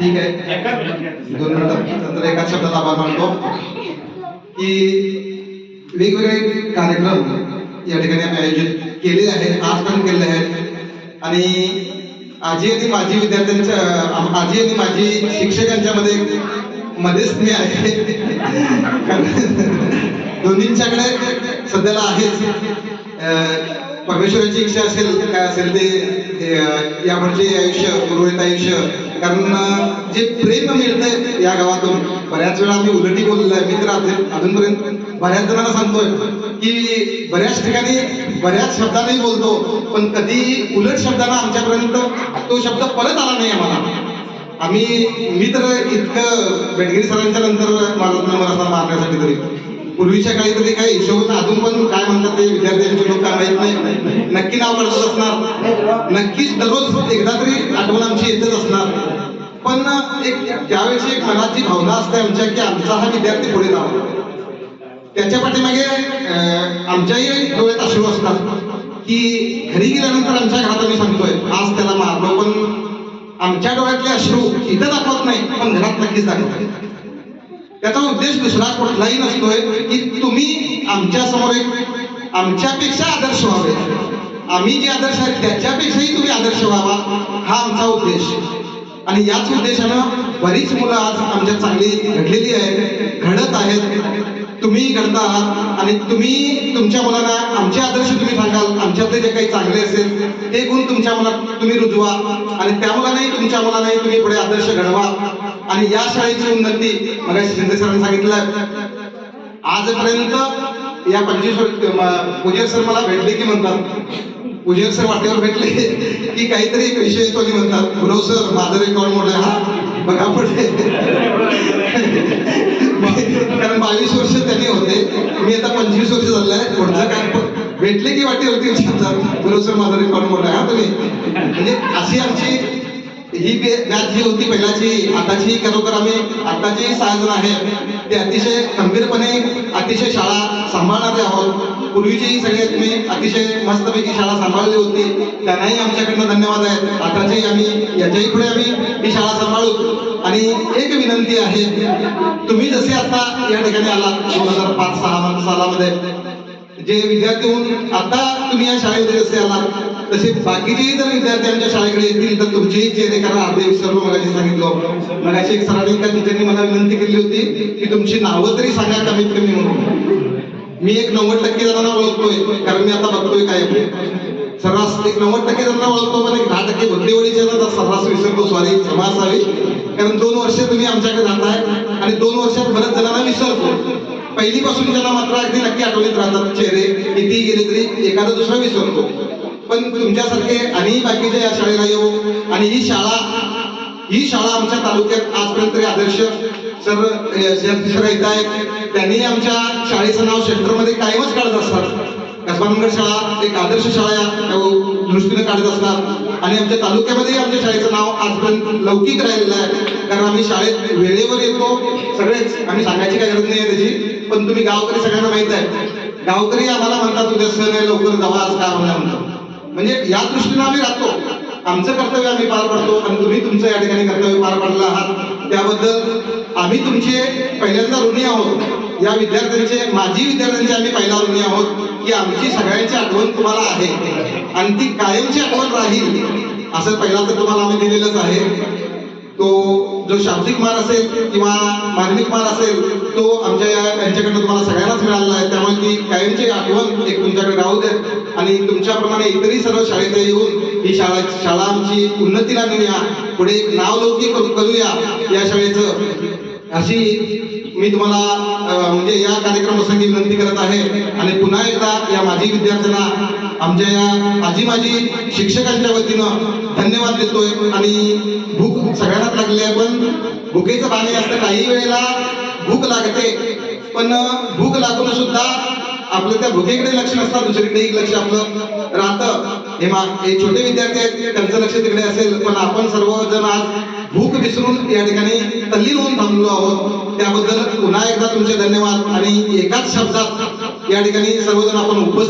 ठीक आहे. दोन मिनिटात तर एका शब्दात आभार मानतो की वेगवेगळे कार्यक्रम या ठिकाणी आम्ही आयोजित केले आहेत आज पण केले आहेत. आणि आजी आणि माझी विद्यार्थ्यांच्या आजी आणि माझी शिक्षकांच्या मध्ये मध्येच मी आहे. कारण दोन्हींच्याकडे सध्याला आहेच. परमेश्वराची इच्छा असेल काय असेल ते यावरचे आयुष्य उर्वरित आयुष्य कारण जे प्रेम मिळतंय या गावातून बऱ्याच वेळा आम्ही उलटी बोललेलो आहे मी तर अजूनपर्यंत. बऱ्याच जणांना सांगतोय की बऱ्याच ठिकाणी बऱ्याच शब्दांनाही बोलतो पण कधी उलट शब्दांना आमच्यापर्यंत तो शब्द परत आला नाही आम्हाला. आम्ही मी तर इतकं बेडगिरी सरांच्या नंतर माझा नंबर असणार मारण्यासाठी तरी. पूर्वीच्या काळी तरी काही हिशोब अजून पण काय म्हणतात ते विद्यार्थ्यांचे लोक काय माहीत नाही. नक्की नाव पडत असणार. नक्कीच दररोज एकदा तरी आठवण आमची येतच असणार. पण एक त्यावेळेची एक मनाची भावना असते आमच्या की आमचा हा विद्यार्थी पुढे जावा. त्याच्या पाठीमागे आमच्याही डोळ्यात अश्रू असतात. की घरी गेल्यानंतर आमच्या घरात आम्ही सांगतोय आज त्याला मारलो पण आमच्या डोळ्यातले अश्रू इथं दाखवत नाही पण घरात नक्कीच दाखवत त्याचा उद्देश दुसरा कुठलाही नसतोय की तुम्ही आमच्यासमोर एक आमच्यापेक्षा आदर्श व्हावे. आम्ही जे आदर्श आहेत त्याच्यापेक्षाही तुम्ही आदर्श व्हावा हा आमचा उद्देश. आणि याच उद्देशानं बरीच मुलं आज आमच्या चांगली घडलेली आहेत घडत आहेत. तुम्ही घडता आहात आणि तुम्ही तुमच्या मुलांना आमचे आदर्श तुम्ही सांगाल आमच्यातले जे काही चांगले असेल ते गुण तुमच्या मुलात तुम्ही रुजवा आणि त्या मुलांनाही तुमच्या मुलांनाही तुम्ही पुढे आदर्श घडवा. आणि या शाळेची उन्नती मला शिंदे सरांनी सांगितलं. आजपर्यंत या पंचवीस वर्ष पूजन सर मला भेटले की म्हणतात. पूजन सर वाटेवर भेटले की काहीतरी एक विषय येतो आणि म्हणतात. गुरव सर माझं रेकॉर्ड मोठा हा बघा पडले कारण बावीस वर्ष त्यांनी होते. मी आता पंचवीस वर्ष झालंय पुढचं काय भेटले की वाटेवरती होती तुला सर माझा रेकॉर्ड मोठा हा तुम्ही. म्हणजे अशी आमची ही मॅच जी होती पहिल्याची आताची खरोखर आम्ही आताची सहा जण आहे ते अतिशय खंबीरपणे अतिशय शाळा सांभाळणारे आहोत. पूर्वीची सगळे तुम्ही अतिशय मस्तपैकी शाळा सांभाळली होती. त्यांनाही आमच्याकडनं धन्यवाद आहेत. आताची आम्ही याच्याही पुढे आम्ही ही शाळा सांभाळू. आणि एक विनंती आहे तुम्ही जसे आता या ठिकाणी आलात दोन हजार पाच सहा सालामध्ये जे विद्यार्थी होऊन आता तुम्ही या शाळेमध्ये जसे आलात तसे बाकीचेही जर विद्यार्थी आमच्या शाळेकडे येतील तर तुमचेही चेहरे कारण अर्धे सर्व मगाशी सांगितलं. मगाशी एक सरांनी एका टीचरनी मला विनंती केली होती की तुमची नावं तरी सांगा कमीत कमी म्हणून. मी एक नव्वद टक्के जणांना ओळखतोय कारण मी आता बघतोय काय सर्रास एक नव्वद टक्के जणांना ओळखतो पण एक दहा टक्के भद्रेवडीच्या ना सर्रास विसरतो सॉरी क्षमा असावी. कारण दोन वर्ष तुम्ही आमच्याकडे जाताय आणि दोन वर्षात बऱ्याच जण पहिलीपासून त्याला मात्र अगदी नक्की आठवणीत राहतात चेहरे किती गेले तरी एखादा दुसरा विसरतो पण तुमच्यासारखे आणि बाकीच्या या शाळेला येऊ आणि ही शाळा ही शाळा आमच्या तालुक्यात आजपर्यंत तरी आदर्श सर सर तिसरा येत आहेत त्यांनी आमच्या शाळेचं नाव सेंटरमध्ये कायमच काढत असतात कसबानगड शाळा एक आदर्श शाळा या दृष्टीने काढत असतात आणि आमच्या तालुक्यामध्ये आमच्या शाळेचं नाव आजपर्यंत लौकिक राहिलेलं आहे. कारण आम्ही शाळेत वेळेवर येतो सगळेच. आम्ही सांगायची काही गरज नाही आहे त्याची. पण तुम्ही गावकरी सगळ्यांना माहीत आहे. गावकरी आम्हाला म्हणतात उद्या सण आहे लवकर जावा आज काय म्हणतात. म्हणजे या दृष्टीने आम्ही राहतो. आमचं कर्तव्य आम्ही पार पडतो आणि तुम्ही तुमचं या ठिकाणी कर्तव्य पार पाडलं आहात. त्याबद्दल आम्ही तुमचे पहिल्यांदा ऋणी आहोत. या विद्यार्थ्यांचे माजी विद्यार्थ्यांचे आम्ही पहिला ऋणी आहोत की आमची सगळ्यांची आठवण तुम्हाला आहे. आणि ती कायमची आठवण राहील असं पहिला तर तुम्हाला आम्ही दिलेलंच आहे. तो जो शाब्दिक मार असेल किंवा मार्मिक मार असेल तो आमच्या यांच्याकडनं तुम्हाला सगळ्यांनाच मिळालेला आहे. त्यामुळे ती कायमची आठवण एक तुमच्याकडे राहू द्या आणि तुमच्याप्रमाणे इतरही सर्व शाळेत येऊन ही शाळा शाळा आमची उन्नतीला नेऊया. पुढे नावलौकिक करू- करूया या शाळेचं. अशी मी तुम्हाला म्हणजे या कार्यक्रमासाठी विनंती करत आहे. आणि पुन्हा एकदा या माजी विद्यार्थ्यांना आमच्या या आजी माजी शिक्षकांच्या वतीनं धन्यवाद देतोय. आणि भूक सगळ्यांनाच लागली आहे पण भुकेचं पाणी असतं काही वेळेला भूक लागते. पण भूक लागून सुद्धा आपलं त्या भुकेकडे लक्ष नसतं दुसरीकडेही लक्ष आपलं राहतं. हे मा हे छोटे विद्यार्थी आहेत त्यांचं लक्ष तिकडे असेल पण आपण सर्वजण आज भूक विसरून या ठिकाणी तल्लीन होऊन थांबलो आहोत. त्याबद्दल पुन्हा एकदा तुमचे धन्यवाद आणि एकाच शब्दात या ठिकाणी सर्वजण आपण उपस्थित